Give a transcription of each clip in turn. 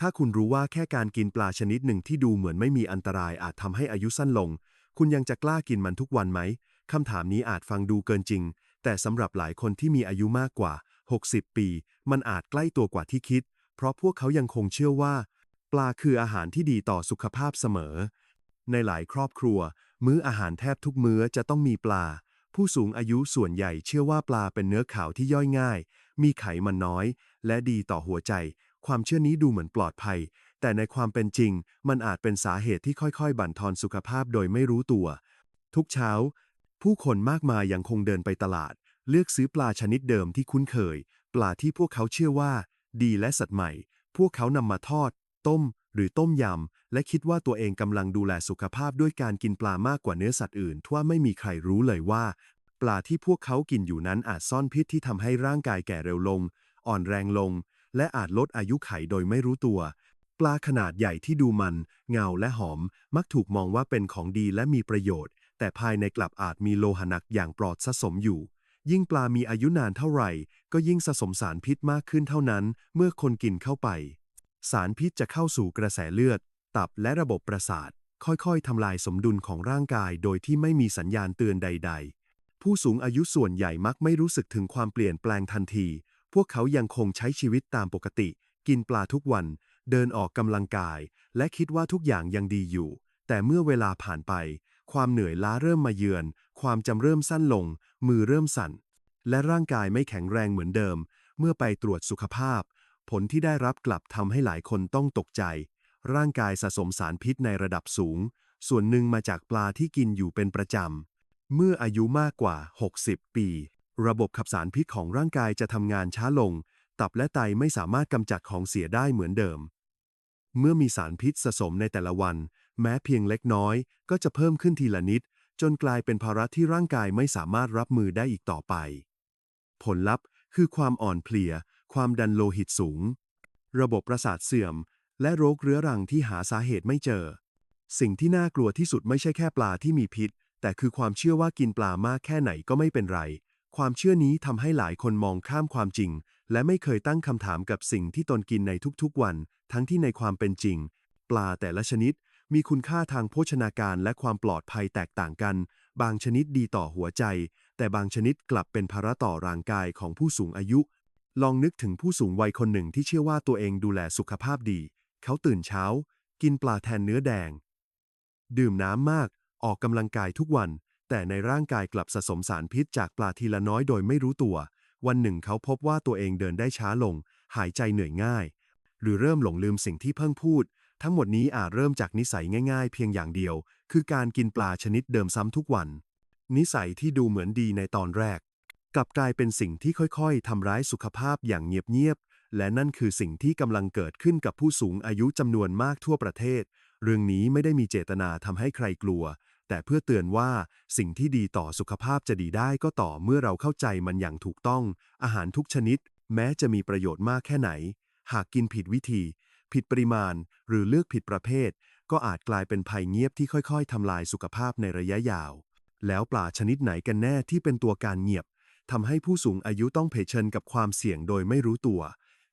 ถ้าคุณรู้ว่าแค่การกินปลาชนิดหนึ่งที่ดูเหมือนไม่มีอันตรายอาจทำให้อายุสั้นลง คุณยังจะกล้ากินมันทุกวันไหมคำถามนี้อาจฟังดูเกินจริง แต่สำหรับหลายคนที่มีอายุมากกว่า 60 ปี มันอาจใกล้ตัวกว่าที่คิด เพราะพวกเขายังคงเชื่อว่า ปลาคืออาหารที่ดีต่อสุขภาพเสมอ ในหลายครอบครัว มื้ออาหารแทบทุกมื้อจะต้องมีปลา ผู้สูงอายุส่วนใหญ่เชื่อว่าปลาเป็นเนื้อขาวที่ย่อยง่าย มีไขมันน้อย และดีต่อหัวใจ ความเชื่อนี้ดูเหมือนปลอดภัย แต่ในความเป็นจริง มันอาจเป็นสาเหตุที่ค่อยๆ บั่นทอนสุขภาพโดยไม่รู้ตัว ทุกเช้า ผู้คนมากมายยังคงเดินไปตลาด เลือกซื้อปลาชนิดเดิมที่คุ้นเคย ปลาที่พวกเขาเชื่อว่า ดีและสดใหม่ พวกเขานำมาทอด ต้ม หรือต้มยำ และคิดว่าตัวเองกำลังดูแลสุขภาพด้วยการกินปลามากกว่าเนื้อสัตว์อื่นทั่วไม่มีใครรู้เลยว่า ปลาที่พวกเขากินอยู่นั้นอาจซ่อนพิษที่ทำให้ร่างกายแก่เร็วลง อ่อนแรงลง และอาจลดอายุไขโดยไม่รู้ตัว ปลาขนาดใหญ่ที่ดูมัน เงาและหอม มักถูกมองว่าเป็นของดีและมีประโยชน์ แต่ภายในกลับอาจมีโลหะหนักอย่างปลอดสะสมอยู่ ยิ่งปลามีอายุนานเท่าไหร่ ก็ยิ่งสะสมสารพิษมากขึ้นเท่านั้น เมื่อคนกินเข้าไป สารพิษจะเข้าสู่กระแสเลือด ตับและระบบประสาท ค่อยๆทำลายสมดุลของร่างกาย โดยที่ไม่มีสัญญาณเตือนใด ๆผู้สูงอายุส่วนใหญ่มักไม่รู้สึกถึงความเปลี่ยนแปลงทันที พวกเขายังคงใช้ชีวิตตามปกติ กินปลาทุกวัน เดินออกกำลังกาย และคิดว่าทุกอย่างยังดีอยู่ แต่เมื่อเวลาผ่านไป ความเหนื่อยล้าเริ่มมาเยือน ความจำเริ่มสั้นลง มือเริ่มสั่น และร่างกายไม่แข็งแรงเหมือนเดิม เมื่อไปตรวจสุขภาพ ผลที่ได้รับกลับทำให้หลายคนต้องตกใจ ร่างกายสะสมสารพิษในระดับสูง ส่วนหนึ่งมาจากปลาที่กินอยู่เป็นประจำเมื่ออายุมากกว่า 60 ปี ระบบขับสารพิษของร่างกายจะทำงานช้าลง ตับและไตไม่สามารถกำจัดของเสียได้เหมือนเดิม เมื่อมีสารพิษสะสมในแต่ละวัน แม้เพียงเล็กน้อย ก็จะเพิ่มขึ้นทีละนิด จนกลายเป็นภาระที่ร่างกายไม่สามารถรับมือได้อีกต่อไป ผลลัพธ์คือความอ่อนเพลีย ความดันโลหิตสูง ระบบประสาทเสื่อม และโรคเรื้อรังที่หาสาเหตุไม่เจอ สิ่งที่น่ากลัวที่สุดไม่ใช่แค่ปลาที่มีพิษ แต่คือความเชื่อว่ากินปลามากแค่ไหนก็ไม่เป็นไร ความเชื่อนี้ทำให้หลายคนมองข้ามความจริง และไม่เคยตั้งคำถามกับสิ่งที่ตนกินในทุกๆวัน ทั้งที่ในความเป็นจริง ปลาแต่ละชนิด มีคุณค่าทางโภชนาการและความปลอดภัยแตกต่างกัน บางชนิดดีต่อหัวใจ แต่บางชนิดกลับเป็นภาระต่อร่างกายของผู้สูงอายุ ลองนึกถึงผู้สูงวัยคนหนึ่งที่เชื่อว่าตัวเองดูแลสุขภาพดี เขาตื่นเช้า กินปลาแทนเนื้อแดง ดื่มน้ำมาก ออกกำลังกายทุกวัน แต่ในร่างกายกลับสะสมสารพิษจากปลาทีละน้อยโดยไม่รู้ตัว วันหนึ่งเขาพบว่าตัวเองเดินได้ช้าลง หายใจเหนื่อยง่าย หรือเริ่มหลงลืมสิ่งที่เพิ่งพูด ทั้งหมดนี้อาจเริ่มจากนิสัยง่าย ๆ เพียงอย่างเดียว คือการกินปลาชนิดเดิมซ้ำทุกวัน นิสัยที่ดูเหมือนดีในตอนแรก กลับกลายเป็นสิ่งที่ค่อยๆทำร้ายสุขภาพอย่างเงียบๆและนั่นคือสิ่งที่กำลังเกิดขึ้นกับผู้สูงอายุจำนวนมากทั่วประเทศ เรื่องนี้ไม่ได้มีเจตนาทำให้ใครกลัว แต่เพื่อเตือนว่าสิ่งที่ดีต่อสุขภาพจะดีได้ก็ต่อเมื่อเราเข้าใจมันอย่างถูกต้อง อาหารทุกชนิด แม้จะมีประโยชน์มากแค่ไหน หากกินผิดวิธี ผิดปริมาณ หรือเลือกผิดประเภท ก็อาจกลายเป็นภัยเงียบที่ค่อย ๆทำลายสุขภาพในระยะยาว แล้วปลาชนิดไหนกันแน่ที่เป็นตัวการเงียบทำให้ผู้สูงอายุต้องเผชิญกับความเสี่ยงโดยไม่รู้ตัว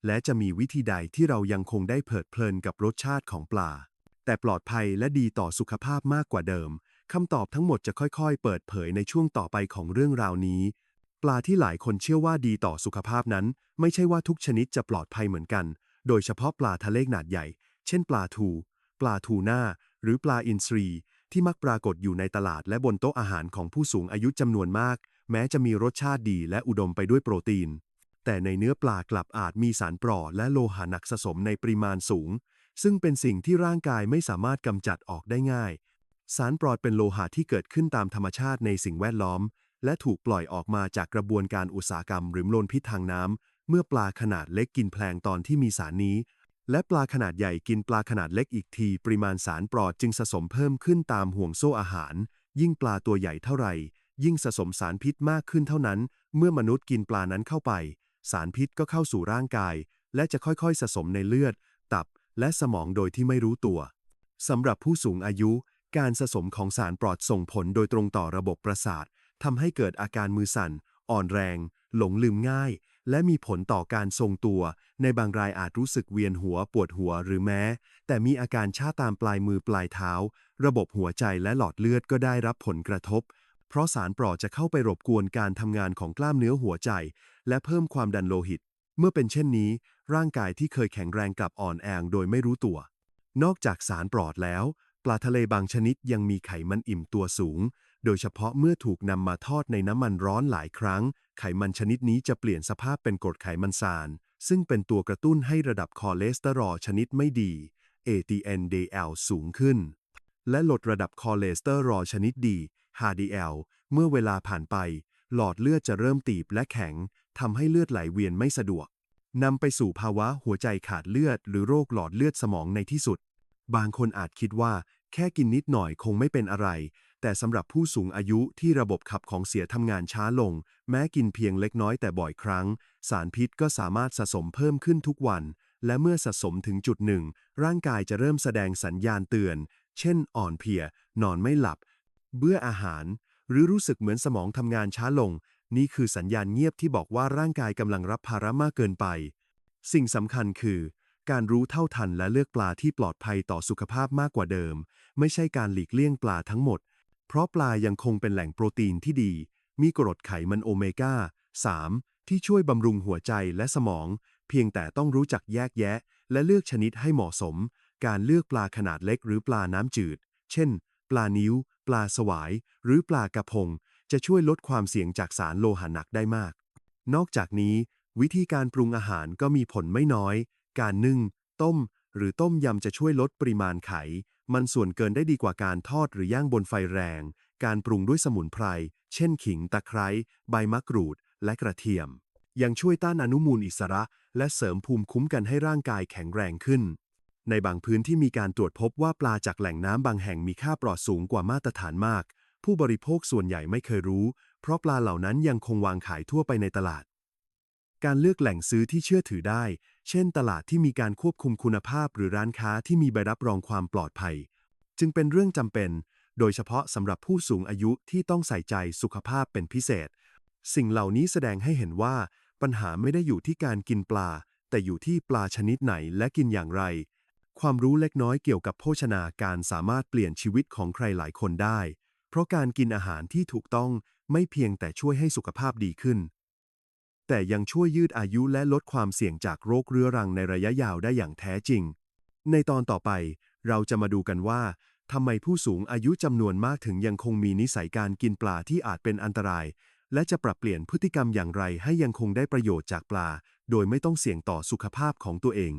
และจะมีวิธีใดที่เรายังคงได้เพลิดเพลินกับรสชาติของปลา แต่ปลอดภัยและดีต่อสุขภาพมากกว่าเดิม คำตอบทั้งหมดจะค่อยๆ เปิดเผยในช่วงต่อไปของเรื่องราวนี้ ปลาที่หลายคนเชื่อว่าดีต่อสุขภาพนั้น ไม่ใช่ว่าทุกชนิดจะปลอดภัยเหมือนกัน โดยเฉพาะปลาทะเลขนาดใหญ่ เช่น ปลาทู ปลาทูน่า หรือปลาอินทรี ที่มักปรากฏอยู่ในตลาดและบนโต๊ะอาหารของผู้สูงอายุจำนวนมาก แม้จะมีรสชาติดีและอุดมไปด้วยโปรตีน แต่ในเนื้อปลากลับอาจมีสารปรอและโลหะหนักสะสมในปริมาณสูง ซึ่งเป็นสิ่งที่ร่างกายไม่สามารถกำจัดออกได้ง่าย สารปรอดเป็นโลหะที่เกิดขึ้นตามธรรมชาติในสิ่งแวดล้อม และถูกปล่อยออกมาจากกระบวนการอุตสาหกรรมหรือมลพิษทางน้ำเมื่อปลาขนาดเล็กกินแพลงตอนที่มีสารนี้ และปลาขนาดใหญ่กินปลาขนาดเล็กอีกที ปริมาณสารปลอดจึงสะสมเพิ่มขึ้นตามห่วงโซ่อาหาร ยิ่งปลาตัวใหญ่เท่าไหร่ ยิ่งสะสมสารพิษมากขึ้นเท่านั้น เมื่อมนุษย์กินปลานั้นเข้าไป สารพิษก็เข้าสู่ร่างกาย และจะค่อยๆ สะสมในเลือด ตับ และสมองโดยที่ไม่รู้ตัวสำหรับผู้สูงอายุ การสะสมของสารปลอดส่งผลโดยตรงต่อระบบประสาททำให้เกิดอาการมือสั่น อ่อนแรง หลงลืมง่าย และมีผลต่อการทรงตัว ในบางรายอาจรู้สึกเวียนหัวปวดหัวหรือแม้ แต่มีอาการชาตามปลายมือปลายเท้า ระบบหัวใจและหลอดเลือดก็ได้รับผลกระทบ เพราะสารปลอดจะเข้าไปรบกวนการทำงานของกล้ามเนื้อหัวใจ และเพิ่มความดันโลหิต เมื่อเป็นเช่นนี้ ร่างกายที่เคยแข็งแรงกลับอ่อนแองโดยไม่รู้ตัว นอกจากสารปลอดแล้ว ลาทะเลบางชนิดยังมีไขมันอิ่มตัวสูง โดยเฉพาะเมื่อถูกนำมาทอดในน้ำมันร้อนหลายครั้ง ไขมันชนิดนี้จะเปลี่ยนสภาพเป็นกรดไขมันซาน ซึ่งเป็นตัวกระตุ้นให้ระดับคอเลสเตอรอลชนิดไม่ดี ADNDL สูงขึ้น และลดระดับคอเลสเตอรอลชนิดดี HDL เมื่อเวลาผ่านไป หลอดเลือดจะเริ่มตีบและแข็งทำให้เลือดไหลเวียนไม่สะดวกนำไปสู่ภาวะหัวใจขาดเลือด หรือโรคหลอดเลือดสมองในที่สุด บางคนอาจคิดว่า แค่กินนิดหน่อยคงไม่เป็นอะไร แต่สำหรับผู้สูงอายุที่ระบบขับของเสียทำงานช้าลง แม้กินเพียงเล็กน้อยแต่บ่อยครั้ง สารพิษก็สามารถสะสมเพิ่มขึ้นทุกวัน และเมื่อสะสมถึงจุดหนึ่ง ร่างกายจะเริ่มแสดงสัญญาณเตือน เช่น อ่อนเพลีย นอนไม่หลับ เบื่ออาหาร หรือรู้สึกเหมือนสมองทำงานช้าลง นี่คือสัญญาณเงียบที่บอกว่าร่างกายกำลังรับภาระมากเกินไป สิ่งสำคัญคือ การรู้เท่าทันและเลือกปลาที่ปลอดภัยต่อสุขภาพมากกว่าเดิม ไม่ใช่การหลีกเลี่ยงปลาทั้งหมด เพราะปลายังคงเป็นแหล่งโปรตีนที่ดี มีกรดไขมันโอเมก้า 3 ที่ช่วยบำรุงหัวใจและสมอง เพียงแต่ต้องรู้จักแยกแยะ และเลือกชนิดให้เหมาะสม การเลือกปลาขนาดเล็กหรือปลาน้ำจืด เช่น ปลานิ้ว ปลาสวาย หรือปลากระพง จะช่วยลดความเสี่ยงจากสารโลหะหนักได้มาก นอกจากนี้ วิธีการปรุงอาหารก็มีผลไม่น้อย การนึ่ง ต้ม หรือต้มยำจะช่วยลดปริมาณไข มันส่วนเกินได้ดีกว่าการทอดหรือย่างบนไฟแรง การปรุงด้วยสมุนไพร เช่นขิง ตะไคร้ ใบมะกรูด และกระเทียม ยังช่วยต้านอนุมูลอิสระ และเสริมภูมิคุ้มกันให้ร่างกายแข็งแรงขึ้น ในบางพื้นที่มีการตรวจพบว่าปลาจากแหล่งน้ำบางแห่งมีค่าปลอดสูงกว่ามาตรฐานมาก ผู้บริโภคส่วนใหญ่ไม่เคยรู้ เพราะปลาเหล่านั้นยังคงวางขายทั่วไปในตลาดการเลือกแหล่งซื้อที่เชื่อถือได้ เช่น ตลาดที่มีการควบคุมคุณภาพหรือร้านค้าที่มีใบรับรองความปลอดภัย จึงเป็นเรื่องจำเป็น โดยเฉพาะสำหรับผู้สูงอายุที่ต้องใส่ใจสุขภาพเป็นพิเศษ สิ่งเหล่านี้แสดงให้เห็นว่า ปัญหาไม่ได้อยู่ที่การกินปลา แต่อยู่ที่ปลาชนิดไหนและกินอย่างไร ความรู้เล็กน้อยเกี่ยวกับโภชนาการสามารถเปลี่ยนชีวิตของใครหลายคนได้ เพราะการกินอาหารที่ถูกต้องไม่เพียงแต่ช่วยให้สุขภาพดีขึ้น แต่ยังช่วยยืดอายุและลดความเสี่ยงจากโรคเรื้อรังในระยะยาวได้อย่างแท้จริง ในตอนต่อไป เราจะมาดูกันว่าทำไมผู้สูงอายุจำนวนมากถึงยังคงมีนิสัยการกินปลาที่อาจเป็นอันตราย และจะปรับเปลี่ยนพฤติกรรมอย่างไรให้ยังคงได้ประโยชน์จากปลา โดยไม่ต้องเสี่ยงต่อสุขภาพของตัวเอง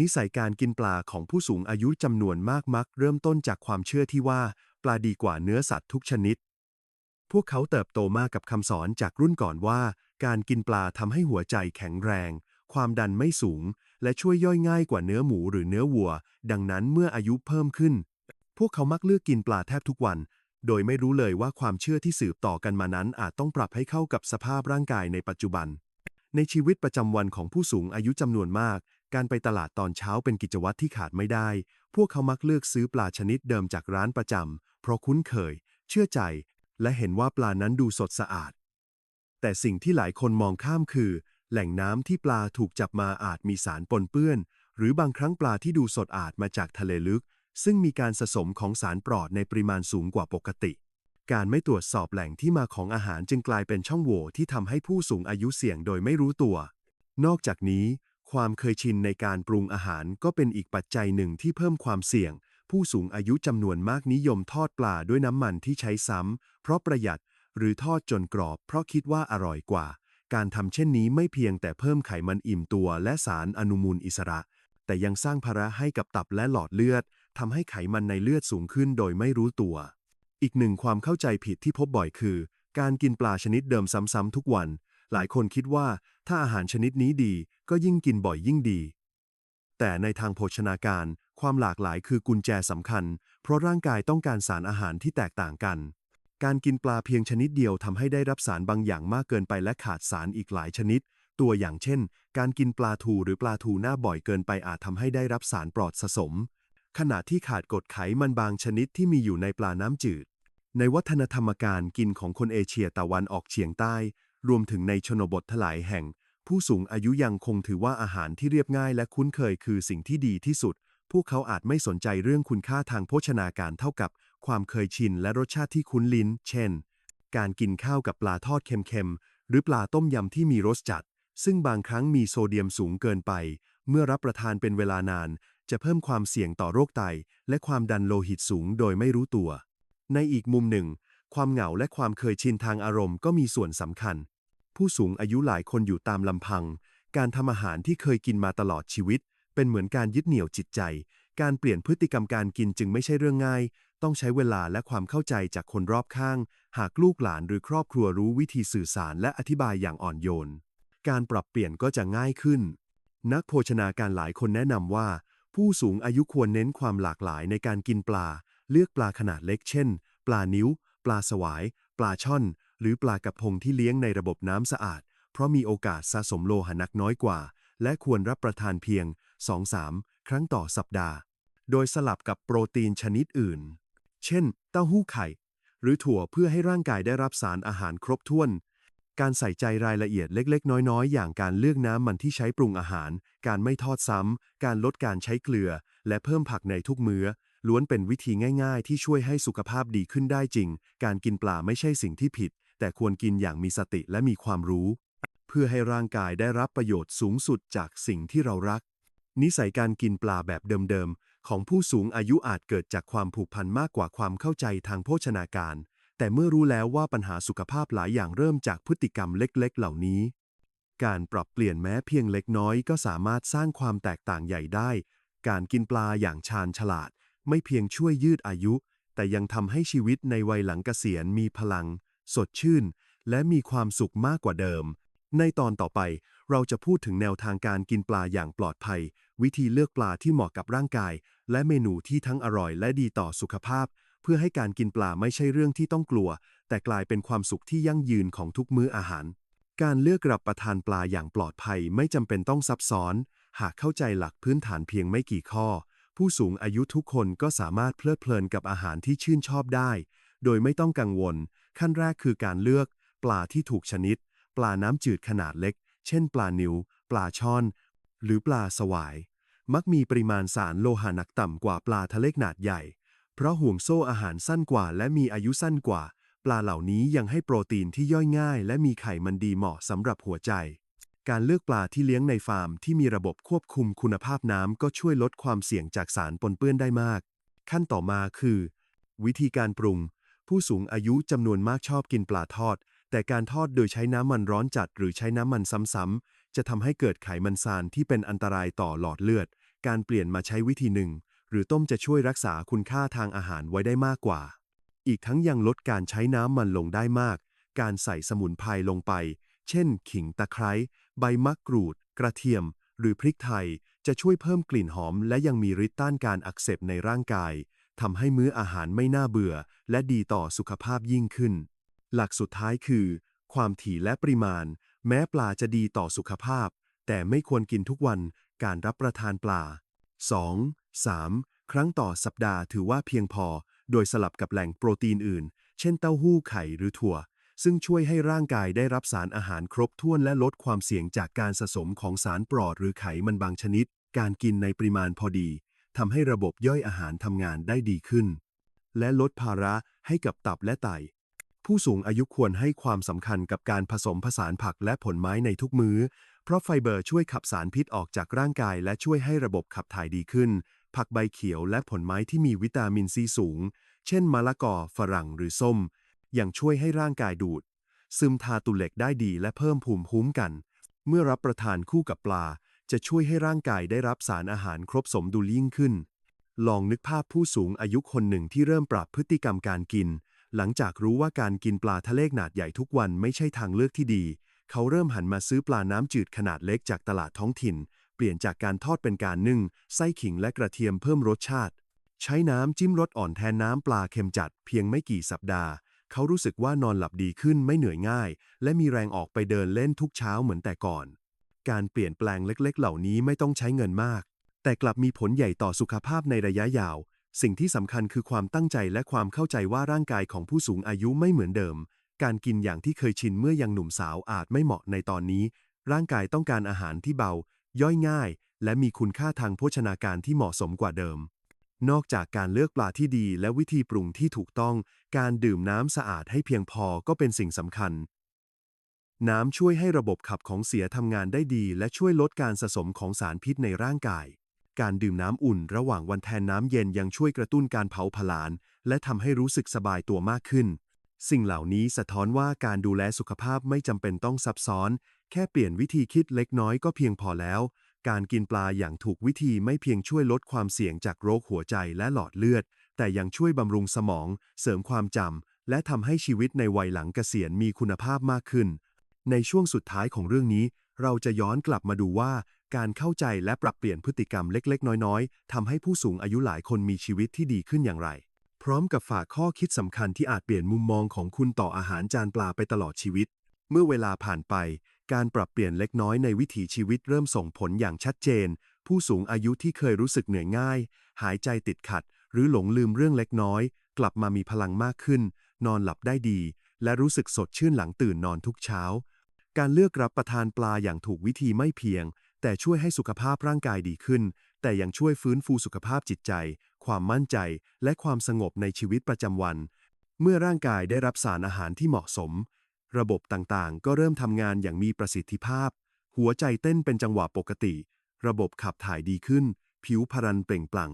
นิสัยการกินปลาของผู้สูงอายุจำนวนมากมัก เริ่มต้นจากความเชื่อที่ว่า ปลาดีกว่าเนื้อสัตว์ทุกชนิด พวกเขาเติบโตมากับคำสอนจากรุ่นก่อนว่า การกินปลาทำให้หัวใจแข็งแรง ความดันไม่สูง และช่วยย่อยง่ายกว่าเนื้อหมูหรือเนื้อวัว ดังนั้นเมื่ออายุเพิ่มขึ้น พวกเขามักเลือกกินปลาแทบทุกวัน โดยไม่รู้เลยว่าความเชื่อที่สืบต่อกันมานั้น อาจต้องปรับให้เข้ากับสภาพร่างกายในปัจจุบัน ในชีวิตประจำวันของผู้สูงอายุจำนวนมาก การไปตลาดตอนเช้าเป็นกิจวัตรที่ขาดไม่ได้ พวกเขามักเลือกซื้อปลาชนิดเดิมจากร้านประจำเพราะคุ้นเคย เชื่อใจ และเห็นว่าปลานั้นดูสดสะอาด แต่สิ่งที่หลายคนมองข้ามคือ แหล่งน้ำที่ปลาถูกจับมาอาจมีสารปนเปื้อน หรือบางครั้งปลาที่ดูสดอาจมาจากทะเลลึก ซึ่งมีการสะสมของสารปลอดในปริมาณสูงกว่าปกติ การไม่ตรวจสอบแหล่งที่มาของอาหารจึงกลายเป็นช่องโหว่ที่ทำให้ผู้สูงอายุเสี่ยงโดยไม่รู้ตัว นอกจากนี้ ความเคยชินในการปรุงอาหารก็เป็นอีกปัจจัยหนึ่งที่เพิ่มความเสี่ยง ผู้สูงอายุจำนวนมากนิยมทอดปลาด้วยน้ำมันที่ใช้ซ้ำ เพราะประหยัดหรือทอดจนกรอบ เพราะคิดว่าอร่อยกว่า การทำเช่นนี้ไม่เพียงแต่เพิ่มไขมันอิ่มตัวและสารอนุมูลอิสระ แต่ยังสร้างภาระให้กับตับและหลอดเลือดทำให้ไขมันในเลือดสูงขึ้นโดยไม่รู้ตัว อีกหนึ่งความเข้าใจผิดที่พบบ่อยคือ การกินปลาชนิดเดิมซ้ำๆทุกวัน หลายคนคิดว่าถ้าอาหารชนิดนี้ดีก็ยิ่งกินบ่อยยิ่งดี แต่ในทางโภชนาการ ความหลากหลายคือกุญแจสำคัญ เพราะร่างกายต้องการสารอาหารที่แตกต่างกัน การกินปลาเพียงชนิดเดียวทำให้ได้รับสารบางอย่างมากเกินไปและขาดสารอีกหลายชนิด ตัวอย่างเช่น การกินปลาทูหรือปลาทูหน้าบ่อยเกินไปอาจทำให้ได้รับสารปลอดสะสม ขณะที่ขาดกรดไขมันบางชนิดที่มีอยู่ในปลาน้ำจืด ในวัฒนธรรมการกินของคนเอเชียตะวันออกเฉียงใต้ รวมถึงในชนบททลายแห่ง ผู้สูงอายุยังคงถือว่าอาหารที่เรียบง่ายและคุ้นเคยคือสิ่งที่ดีที่สุด พวกเขาอาจไม่สนใจเรื่องคุณค่าทางโภชนาการเท่ากับความเคยชินและรสชาติที่คุ้นลิ้น เช่น การกินข้าวกับปลาทอดเค็มๆ หรือปลาต้มยำที่มีรสจัด ซึ่งบางครั้งมีโซเดียมสูงเกินไป เมื่อรับประทานเป็นเวลานาน จะเพิ่มความเสี่ยงต่อโรคไต และความดันโลหิตสูงโดยไม่รู้ตัว ในอีกมุมหนึ่ง ความเหงาและความเคยชินทางอารมณ์ก็มีส่วนสำคัญ ผู้สูงอายุหลายคนอยู่ตามลำพัง การทำอาหารที่เคยกินมาตลอดชีวิต เป็นเหมือนการยึดเหนี่ยวจิตใจ การเปลี่ยนพฤติกรรมการกินจึงไม่ใช่เรื่องง่าย ต้องใช้เวลาและความเข้าใจจากคนรอบข้าง หากลูกหลานหรือครอบครัวรู้วิธีสื่อสารและอธิบายอย่างอ่อนโยน การปรับเปลี่ยนก็จะง่ายขึ้น นักโภชนาการหลายคนแนะนำว่า ผู้สูงอายุควรเน้นความหลากหลายในการกินปลา เลือกปลาขนาดเล็กเช่น ปลานิ้ว ปลาสวาย ปลาช่อน หรือปลากระพงที่เลี้ยงในระบบน้ำสะอาด เพราะมีโอกาสสะสมโลหะหนักน้อยกว่า และควรรับประทานเพียง 2-3 ครั้งต่อสัปดาห์ โดยสลับกับโปรตีนชนิดอื่น เช่น เต้าหู้ไข่ หรือถั่วเพื่อให้ร่างกายได้รับสารอาหารครบถ้วน การใส่ใจรายละเอียดเล็ก ๆ น้อยๆ อย่างการเลือกน้ำมันที่ใช้ปรุงอาหาร การไม่ทอดซ้ำ การลดการใช้เกลือ และเพิ่มผักในทุกมื้อ ล้วนเป็นวิธีง่าย ๆ ที่ช่วยให้สุขภาพดีขึ้นได้จริง การกินปลาไม่ใช่สิ่งที่ผิด แต่ควรกินอย่างมีสติและมีความรู้ เพื่อให้ร่างกายได้รับประโยชน์สูงสุดจากสิ่งที่เรารัก นิสัยการกินปลาแบบเดิมๆ ของผู้สูงอายุอาจเกิดจากความผูกพันมากกว่าความเข้าใจทางโภชนาการ แต่เมื่อรู้แล้วว่าปัญหาสุขภาพหลายอย่างเริ่มจากพฤติกรรมเล็กๆ เหล่านี้ การปรับเปลี่ยนแม้เพียงเล็กน้อยก็สามารถสร้างความแตกต่างใหญ่ได้ การกินปลาอย่างชาญฉลาด ไม่เพียงช่วยยืดอายุ แต่ยังทำให้ชีวิตในวัยหลังเกษียณมีพลัง สดชื่น และมีความสุขมากกว่าเดิม ในตอนต่อไปเราจะพูดถึงแนวทางการกินปลาอย่างปลอดภัย วิธีเลือกปลาที่เหมาะกับร่างกาย และเมนูที่ทั้งอร่อยและดีต่อสุขภาพ เพื่อให้การกินปลาไม่ใช่เรื่องที่ต้องกลัว แต่กลายเป็นความสุขที่ยั่งยืนของทุกมื้ออาหาร การเลือกรับประทานปลาอย่างปลอดภัยไม่จำเป็นต้องซับซ้อน หากเข้าใจหลักพื้นฐานเพียงไม่กี่ข้อ ผู้สูงอายุทุกคนก็สามารถเพลิดเพลินกับอาหารที่ชื่นชอบได้ โดยไม่ต้องกังวล ขั้นแรกคือการเลือก ปลาที่ถูกชนิด ปลาน้ำจืดขนาดเล็ก เช่น ปลานิวปลาช่อน หรือปลาสวาย มักมีปริมาณสารโลหะหนักต่ำกว่าปลาทะเลขนาดใหญ่ เพราะห่วงโซ่อาหารสั้นกว่าและมีอายุสั้นกว่า ปลาเหล่านี้ยังให้โปรตีนที่ย่อยง่าย และมีไขมันดีเหมาะสำหรับหัวใจ การเลือกปลาที่เลี้ยงในฟาร์มที่มีระบบควบคุมคุณภาพน้ำก็ช่วยลดความเสี่ยงจากสารปนเปื้อนได้มาก ขั้นต่อมาคือ วิธีการปรุง ผู้สูงอายุจำนวนมากชอบกินปลาทอดแต่การทอดโดยใช้น้ำมันร้อนจัดหรือใช้น้ำมันซ้ำๆ จะทำให้เกิดไขมันซานที่เป็นอันตรายต่อหลอดเลือด การเปลี่ยนมาใช้วิธีหนึ่ง หรือต้มจะช่วยรักษาคุณค่าทางอาหารไว้ได้มากกว่า อีกทั้งยังลดการใช้น้ำมันลงได้มาก การใส่สมุนไพรลงไป เช่น ขิงตะไคร้ ใบมะกรูด กระเทียม หรือพริกไทย จะช่วยเพิ่มกลิ่นหอม และยังมีฤทธิ์ต้านการอักเสบในร่างกายทำให้มื้ออาหารไม่น่าเบื่อ และดีต่อสุขภาพยิ่งขึ้น หลักสุดท้ายคือ ความถี่และปริมาณ แม้ปลาจะดีต่อสุขภาพ แต่ไม่ควรกินทุกวันการรับประทานปลา 2. 3. ครั้งต่อสัปดาห์ถือว่าเพียงพอ โดยสลับกับแหล่งโปรตีนอื่น เช่นเต้าหู้ไข่หรือถั่ว ซึ่งช่วยให้ร่างกายได้รับสารอาหารครบถ้วนและลดความเสี่ยงจากการสะสมของสารปลอดหรือไขมันบางชนิด การกินในปริมาณพอดีทำให้ระบบย่อยอาหารทำงานได้ดีขึ้น และลดภาระให้กับตับและไต ผู้สูงอายุควรให้ความสำคัญกับการผสมผสานผักและผลไม้ในทุกมื้อ เพราะไฟเบอร์ช่วยขับสารพิษออกจากร่างกายและช่วยให้ระบบขับถ่ายดีขึ้น ผักใบเขียวและผลไม้ที่มีวิตามินซีสูง เช่นมะละกอ ฝรั่งหรือส้ม ยังช่วยให้ร่างกายดูด ซึมธาตุเหล็กได้ดีและเพิ่มภูมิคุ้มกัน เมื่อรับประทานคู่กับปลา จะช่วยให้ร่างกายได้รับสารอาหารครบสมดุลยิ่งขึ้น ลองนึกภาพผู้สูงอายุคนหนึ่งที่เริ่มปรับพฤติกรรมการกิน หลังจากรู้ว่าการกินปลาทะเลขนาดใหญ่ทุกวันไม่ใช่ทางเลือกที่ดี เขาเริ่มหันมาซื้อปลาน้ำจืดขนาดเล็กจากตลาดท้องถิ่น เปลี่ยนจากการทอดเป็นการนึ่ง ไส้ขิงและกระเทียมเพิ่มรสชาติ ใช้น้ำจิ้มรสอ่อนแทนน้ำปลาเค็มจัดเพียงไม่กี่สัปดาห์ เขารู้สึกว่านอนหลับดีขึ้นไม่เหนื่อยง่าย และมีแรงออกไปเดินเล่นทุกเช้าเหมือนแต่ก่อน การเปลี่ยนแปลงเล็ก ๆ เหล่านี้ไม่ต้องใช้เงินมาก แต่กลับมีผลใหญ่ต่อสุขภาพในระยะยาว สิ่งที่สำคัญคือความตั้งใจและความเข้าใจว่าร่างกายของผู้สูงอายุไม่เหมือนเดิม การกินอย่างที่เคยชินเมื่อยังหนุ่มสาวอาจไม่เหมาะในตอนนี้ ร่างกายต้องการอาหารที่เบา ย่อยง่าย และมีคุณค่าทางโภชนาการที่เหมาะสมกว่าเดิม นอกจากการเลือกปลาที่ดีและวิธีปรุงที่ถูกต้อง การดื่มน้ำสะอาดให้เพียงพอก็เป็นสิ่งสำคัญ น้ำช่วยให้ระบบขับของเสียทำงานได้ดี และช่วยลดการสะสมของสารพิษในร่างกาย การดื่มน้ำอุ่นระหว่างวันแทนน้ำเย็นยังช่วยกระตุ้นการเผาผลาญและทำให้รู้สึกสบายตัวมากขึ้น สิ่งเหล่านี้สะท้อนว่าการดูแลสุขภาพไม่จำเป็นต้องซับซ้อน แค่เปลี่ยนวิธีคิดเล็กน้อยก็เพียงพอแล้ว การกินปลาอย่างถูกวิธีไม่เพียงช่วยลดความเสี่ยงจากโรคหัวใจและหลอดเลือด แต่ยังช่วยบำรุงสมอง เสริมความจำและทำให้ชีวิตในวัยหลังเกษียณมีคุณภาพมากขึ้น ในช่วงสุดท้ายของเรื่องนี้ เราจะย้อนกลับมาดูว่า การเข้าใจและปรับเปลี่ยนพฤติกรรมเล็ก ๆ น้อย ๆ ทำให้ผู้สูงอายุหลายคนมีชีวิตที่ดีขึ้นอย่างไร พร้อมกับฝากข้อคิดสำคัญที่อาจเปลี่ยนมุมมองของคุณต่ออาหารจานปลาไปตลอดชีวิต เมื่อเวลาผ่านไป การปรับเปลี่ยนเล็กน้อยในวิถีชีวิตเริ่มส่งผลอย่างชัดเจน ผู้สูงอายุที่เคยรู้สึกเหนื่อยง่าย หายใจติดขัด หรือหลงลืมเรื่องเล็กน้อย กลับมามีพลังมากขึ้น นอนหลับได้ดี และรู้สึกสดชื่นหลังตื่นนอนทุกเช้า การเลือกรับประทานปลาอย่างถูกวิธีไม่เพียง แต่ช่วยให้สุขภาพร่างกายดีขึ้น แต่ยังช่วยฟื้นฟูสุขภาพจิตใจ ความมั่นใจ และความสงบในชีวิตประจำวัน เมื่อร่างกายได้รับสารอาหารที่เหมาะสม ระบบต่างๆ ก็เริ่มทำงานอย่างมีประสิทธิภาพ หัวใจเต้นเป็นจังหวะปกติ ระบบขับถ่ายดีขึ้น ผิวพรรณเปล่งปลั่ง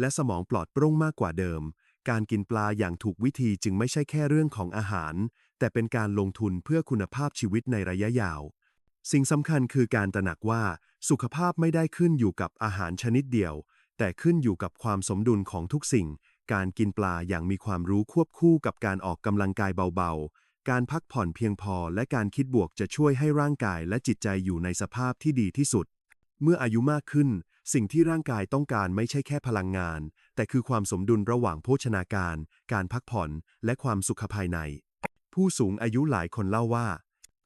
และสมองปลอดโปร่งมากกว่าเดิม การกินปลาอย่างถูกวิธีจึงไม่ใช่แค่เรื่องของอาหาร แต่เป็นการลงทุนเพื่อคุณภาพชีวิตในระยะยาว สิ่งสำคัญคือการตระหนักว่าสุขภาพไม่ได้ขึ้นอยู่กับอาหารชนิดเดียว แต่ขึ้นอยู่กับความสมดุลของทุกสิ่ง การกินปลาอย่างมีความรู้ควบคู่กับการออกกำลังกายเบาๆ การพักผ่อนเพียงพอและการคิดบวกจะช่วยให้ร่างกายและจิตใจอยู่ในสภาพที่ดีที่สุด เมื่ออายุมากขึ้น สิ่งที่ร่างกายต้องการไม่ใช่แค่พลังงาน แต่คือความสมดุลระหว่างโภชนาการ การพักผ่อน และความสุขภายใน ผู้สูงอายุหลายคนเล่าว่า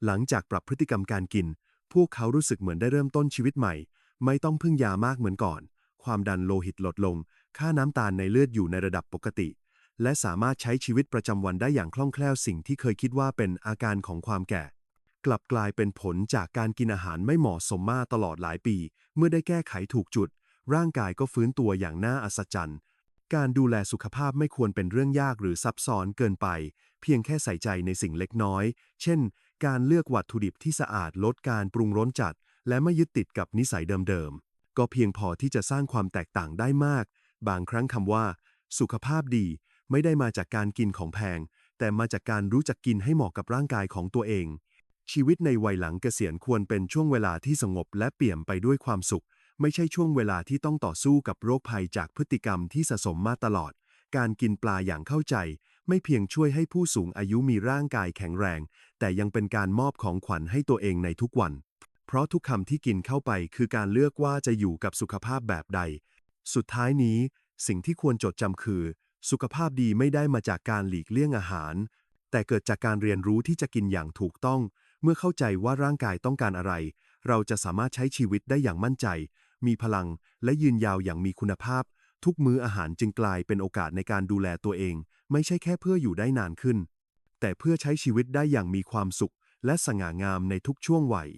หลังจากปรับพฤติกรรมการกิน พวกเขารู้สึกเหมือนได้เริ่มต้นชีวิตใหม่ ไม่ต้องพึ่งยามากเหมือนก่อน ความดันโลหิตลดลง ค่าน้ำตาลในเลือดอยู่ในระดับปกติ และสามารถใช้ชีวิตประจำวันได้อย่างคล่องแคล่วสิ่งที่เคยคิดว่าเป็นอาการของความแก่ กลับกลายเป็นผลจากการกินอาหารไม่เหมาะสมมาตลอดหลายปี เมื่อได้แก้ไขถูกจุด ร่างกายก็ฟื้นตัวอย่างน่าอัศจรรย์การดูแลสุขภาพไม่ควรเป็นเรื่องยากหรือซับซ้อนเกินไป เพียงแค่ใส่ใจในสิ่งเล็กน้อย เช่น การเลือกวัตถุดิบที่สะอาดลดการปรุงร้นจัด และไม่ยึดติดกับนิสัยเดิมๆ ก็เพียงพอที่จะสร้างความแตกต่างได้มาก บางครั้งคำว่า สุขภาพดี ไม่ได้มาจากการกินของแพง แต่มาจากการรู้จักกินให้เหมาะกับร่างกายของตัวเอง ชีวิตในวัยหลังเกษียณควรเป็นช่วงเวลาที่สงบและเปี่ยมไปด้วยความสุข ไม่ใช่ช่วงเวลาที่ต้องต่อสู้กับโรคภัยจากพฤติกรรมที่สะสมมาตลอด การกินปลาอย่างเข้าใจ ไม่เพียงช่วยให้ผู้สูงอายุมีร่างกายแข็งแรง แต่ยังเป็นการมอบของขวัญให้ตัวเองในทุกวัน เพราะทุกคำที่กินเข้าไปคือการเลือกว่าจะอยู่กับสุขภาพแบบใด สุดท้ายนี้ สิ่งที่ควรจดจำคือ สุขภาพดีไม่ได้มาจากการหลีกเลี่ยงอาหาร แต่เกิดจากการเรียนรู้ที่จะกินอย่างถูกต้อง เมื่อเข้าใจว่าร่างกายต้องการอะไร เราจะสามารถใช้ชีวิตได้อย่างมั่นใจ มีพลังและยืนยาวอย่างมีคุณภาพ ทุกมื้ออาหารจึงกลายเป็นโอกาสในการดูแลตัวเองไม่ใช่แค่เพื่ออยู่ได้นานขึ้น แต่เพื่อใช้ชีวิตได้อย่างมีความสุขและสง่างามในทุกช่วงวัย